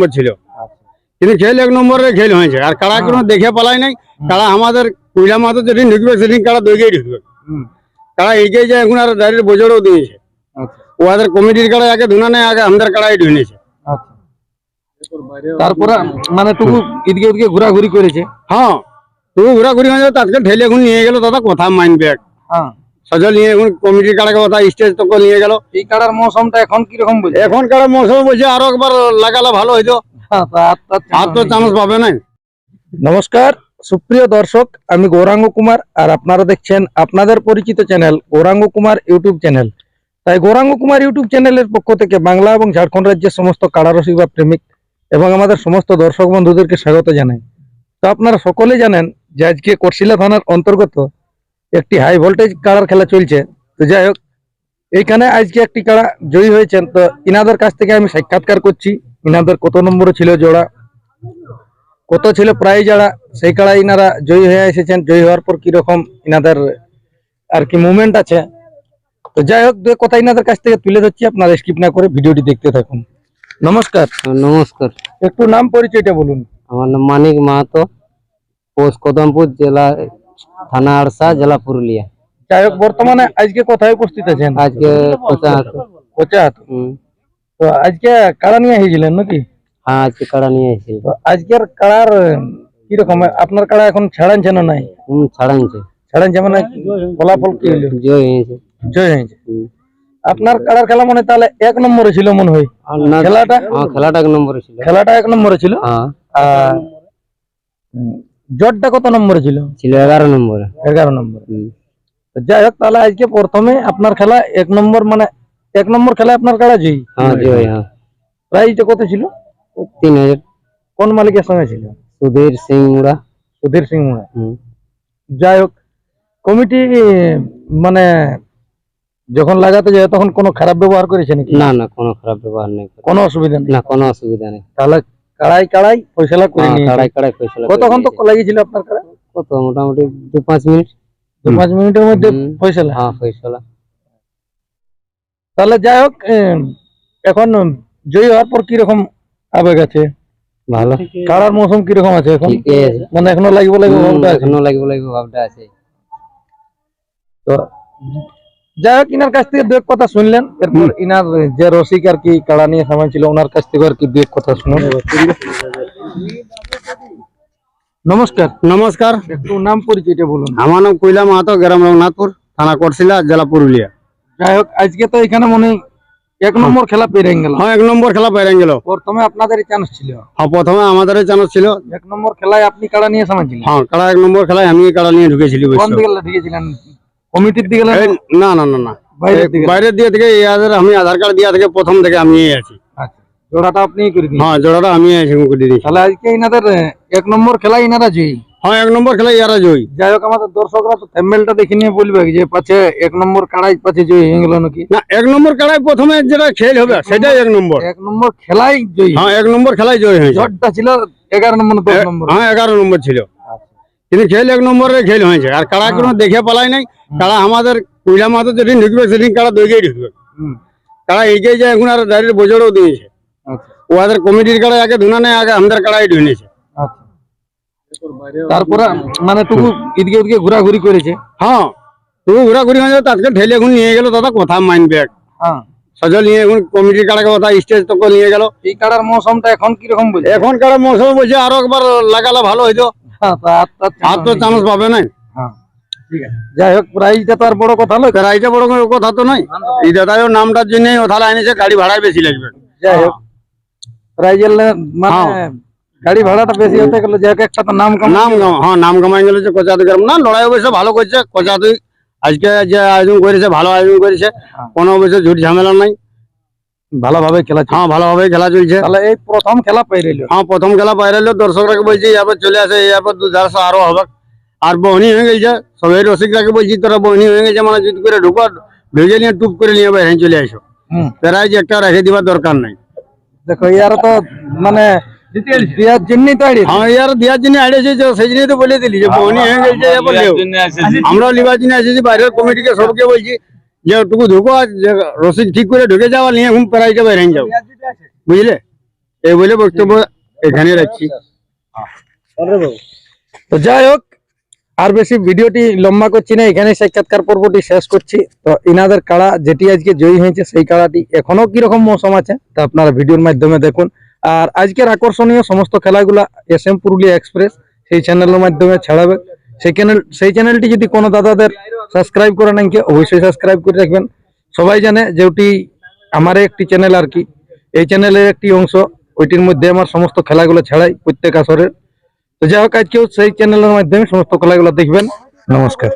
নম্বর ছিল। কিন্তু খেল এক নম্বরে খেল হয়েছে। আর কাড়া কোনো দেখে পালাই নাই কাড়া আমাদের কুইলা মাথা যেদিন ঢুকবে সেদিন কাড়া দইগেই ঢুকবে। কাড়া এগিয়ে যায় এখন আর ডাইরেক্ট বোঝারও দিয়েছে। ওদের কমিটির কাড়া আগে ধুনা নেই আগে আমাদের কাড়াই ঢুনেছে তারপরে মানে টুকু এদিকে ওদিকে ঘোরাঘুরি করেছে? হ্যাঁ তুই ঘোরাঘুরি হয়ে যাবে তাকে ঠেলে এখন নিয়ে গেল দাদা কথা মানবে হ্যাঁ। সজল নিয়ে এখন কমিটির কাড়াকে কথা স্টেজ তক নিয়ে গেল। এই কাড়ার মৌসুমটা এখন কীরকম বলছে? এখনকার মৌসুম বলছে আরও একবার লাগালে ভালো হইতো। হ্যাঁ, আর তো চান্স পাবে না নমস্কার সুপ্রিয় দর্শক আমি গৌরাঙ্গ কুমার আর আপনারা দেখছেন আপনাদের পরিচিত channel Gouranga Kumar YouTube channel. তাই গৌরাঙ্গ কুমার ইউটিউব চ্যানেলের পক্ষ থেকে বাংলা এবং ঝাড়খণ্ড রাজ্যের সমস্ত কারারসিক বা প্রেমিক এবং আমাদের সমস্ত দর্শক বন্ধুদেরকে স্বাগত জানাই। তো আপনারা সকলে জানেন যে আজকে করশিলা থানার অন্তর্গত একটি হাই ভোল্টেজ কাড়ার খেলা চলছে। তো যাই হোক এইখানে আজকে একটি কাড়া জয়ী হয়েছেন। তো ইনাদের কাছ থেকে আমি সাক্ষাৎকার করছি। ইনাদের কত নম্বরে ছিল জোড়া? কত ছিল প্রায় যারা সেই কাড়া ইনারা জয়ী হয়ে এসেছেন। জয়ী হওয়ার পর কীরকম ইনাদের আর কি মুভমেন্ট আছে? তো যাই হোক দু কথা ইনাদের কাছ থেকে তুলে ধরছি। আপনারা স্কিপ না করে ভিডিওটি দেখতে থাকুন। নমস্কার। নমস্কার। একটু নাম পরিচয়টা বলুন। আমার নাম মানিক মাহাতো। পোস্ট কদমপুর জেলা থানা আড়সা জেলা পুরুলিয়া। যাই হোক বর্তমানে আজকে কোথায় উপস্থিত আছেন? আজকে তো আজকে কাড়া নিয়ে এসেছিলেন নাকি? হ্যাঁ আজকে কাড়া নিয়ে এসেছি। তো আজকের কাড়ার কীরকম আপনার কাড়া এখন ছাড়ানছে না নাই? হুম ছাড়াইছে। ছাড়ানছে মানে ফলাফল কি হলো? জয় হয়েছে। জয় হয়েছে। আপনার কাড়ার খেলা মনে হয় তাহলে এক নম্বরে ছিল মনে হয়। খেলাটা? হ্যাঁ খেলাটা এক নম্বরে ছিল। খেলাটা এক নম্বরে ছিল? হ্যাঁ। জটটা কত নম্বরে ছিল? ছিল এগারো নম্বরে। এগারো নম্বর। যাই হোক তাহলে আজকে প্রথমে আপনার খেলা এক নম্বর মানে এক নম্বর খেলা আপনার কাড়া জয়ী? হ্যাঁ হ্যাঁ। প্রাইজটা কত ছিল? তিন হাজার। কোন মালিকের সঙ্গে ছিল? সুধীর সিং মুড়া। সুধীর সিং মুড়া। হুম, যাই হোক কমিটি মানে যখন লাগাতে যায় তখন কোনো খারাপ ব্যবহার করেছে নাকি? না না কোনো খারাপ ব্যবহার নেই। কোনো অসুবিধা নেই? না কোনো অসুবিধা নেই। তাহলে কাড়াই কাড়াই ফয়সলা করে হ্যাঁ, নিয়ে কাড়াই কাড়াই ফেসলা কতক্ষণ তো লাগিয়েছিল আপনার কাড়া? কত? মোটামুটি দু পাঁচ মিনিট। দু পাঁচ মিনিটের মধ্যে। ফয়সলা? হ্যাঁ ফেসলা তাহলে যাই হোক এখন জয়ী হওয়ার পর কীরকম আবেগ আছে? ভালো। কাড়ার মৌসুম কীরকম আছে এখন? মানে এখনও লাগিব লাগিব ভাবটা এখনও লাগবে লাগবে ভাবটা আছে। তো যাই হোক ইনার কাছ থেকে দু এক কথা শুনলেন। এরপর ইনার যে রসিক আর কি কাড়া নিয়ে সময় ছিল ওনার কাছ থেকে আর কি দু এক কথা শুনুন। নমস্কার। নমস্কার। একটু নাম পরিচয়টা বলুন। আমার নাম কৈলা মাহাতো গ্রাম রঘুনাথপুর থানা করছিলা জেলা পুরুলিয়া। যাই হোক আজকে তো এখানে মনে হয় এক নম্বর খেলা পেরে গেল। হ্যাঁ এক নম্বর খেলা বাইরে গেল। প্রথমে আপনাদের চান্স ছিল। হ্যাঁ প্রথমে আমাদের চান্স ছিল। এক নম্বর খেলায় আপনি কাড়া নিয়ে হ্যাঁ কাড়া এক নম্বর খেলায় আমি কাড়া নিয়ে ঢুকেছিলি কোন দিকে ঢুকেছিলেন? কমিটির দিকে না না না না। বাইরের দিয়ে থেকে আমি আধার কার্ড দিয়া থেকে প্রথম থেকে আমি আছি। আচ্ছা। জোড়াটা আপনি করে দিন। হ্যাঁ জোড়াটা আমি আছি করে দিয়েছি তাহলে আজকে ইনাদের এক নম্বর খেলা ইনারা জয়ী। হ্যাঁ এক নম্বর খেলায় ইয়ারা জয়ী। যাই হোক আমাদের দর্শকরা তো থ্যাম্বেলটা দেখে নিয়ে বলবে যে পাছে এক নম্বর কাড়াই পাছে জয়ী হয়ে গেল নাকি? না এক নম্বর খেলায় প্রথমে যেটা খেল হবে সেটাই এক নম্বর। এক নম্বর খেলাই জয়ী। হ্যাঁ এক নম্বর খেলায় জয় হয়েছে। জটটা ছিল এগারো নম্বর দশ নম্বর। হ্যাঁ এগারো নম্বর ছিল। কিন্তু খেল এক নম্বরে খেল হয়েছে আর কাড়া কোনো দেখে পালাই নাই কাড়া আমাদের কুইলা মাথা যেদিন ঢুকবে সেদিন কাড়া দইগেই ঢুকবে? কাড়া এগিয়ে যায় এখন আর ডাইরেক্ট বোঝারও দিয়েছে। আচ্ছা, ওদের কমিটির কাড়া আগে ধুনা নেই আগে আমাদের কাড়াই ঢুনেছে আচ্ছা। তারপরে মানে টুকু এদিকে ওদিকে ঘোরাঘুরি করেছে? হ্যাঁ তুই ঘোরাঘুরি হয়ে যাবে তাকে ঠেলে এখন নিয়ে গেল দাদা কথা মানবে হ্যাঁ। সজল নিয়ে এখন কমিটির কাড়াকে কথা স্টেজ তক নিয়ে গেল। এই কাড়ার মৌসুমটা এখন কীরকম বলছে? এখন কাড়া মৌসুম বলছে আরও একবার লাগালে ভালো হইতো। হ্যাঁ, তা আর তো চান্স পাবে না হ্যাঁ। যাই হোক প্রাইজটা তো আর বড় কথা নয় প্রাইজটা বড় কথা তো এই নামটার জন্য ও তাহলে আনিছে গাড়ি ভাড়ায় বেশি লাগবে। যাই হোক প্রাইজের মানে গাড়ি ভাড়াটা বেশি হতে গেলে যাই হোক একটা তো নাম নাম হ্যাঁ নাম কামাই গেল যে কোচাতে গ্রাম না লড়াই অবশ্য ভালো করছে। কোচাতে আজকে যে আয়োজন করেছে ভালো আয়োজন করেছে কোনো অবশ্য ঝুট ঝামেলা নাই। ভালোভাবে খেলা। হ্যাঁ ভালোভাবে খেলা চলছে। তাহলে এই প্রথম খেলা পেয়ে হ্যাঁ প্রথম খেলা বাইরে এলো দর্শকরাকে বলছি এবার চলে আসে এবার দু চারশো আরও হবে আর বহনি হয়ে গেছে। সবাই রসিকরাকে বলছি তোরা বহনি হয়ে গেছে মানে যদি করে ঢুকো ঢুকে নিয়ে টুপ করে নিয়ে বাইরে চলে আসো। প্রাইজ একটা রেখে দিবার দরকার নাই। দেখো ইয়ার তো মানে দেওয়ার জন্যই তো হ্যাঁ ইয়ার দেওয়ার জন্য আইডিয়েছে সেই জন্যই তো বলে দিলি যে বহনি হয়ে গেছে আমরা লিবার জন্য এসেছি বাইরের কমিটিকে সবকে বলছি যে টুকু ঢুকো রসিদ ঠিক করে ঢুকে যাও আর নিয়ে ঘুম প্রাইজটা বাইরে যাও। বুঝলে? এই বলে বক্তব্য এখানে রাখছি। তো যাই হোক, আর বেশি ভিডিওটি লম্বা করছি না এখানে সাক্ষাৎকার পর্বটি শেষ করছি। তো ইনাদের কাড়া যেটি আজকে জয়ী হয়েছে, সেই কাড়াটি এখনও কীরকম মৌসুম আছে, তা আপনারা ভিডিওর মাধ্যমে দেখুন। আর আজকের আকর্ষণীয় সমস্ত খেলাগুলা এস এম পুরুলিয়া এক্সপ্রেস, সেই চ্যানেলের মাধ্যমে ছাড়াবে। সেই চ্যানেল সেই চ্যানেলটি যদি কোনো দাদাদের সাবস্ক্রাইব করে নাকি অবশ্যই সাবস্ক্রাইব করে রাখবেন। সবাই জানে যেটি আমার একটি চ্যানেল আর কি। এই চ্যানেলের একটি অংশ, ওইটির মধ্যে আমার সমস্ত খেলাগুলো ছাড়াই প্রত্যেক আসরের। তো যাই হোক, আজকেও সেই চ্যানেলের মাধ্যমে সমস্ত খেলাগুলো দেখবেন। নমস্কার।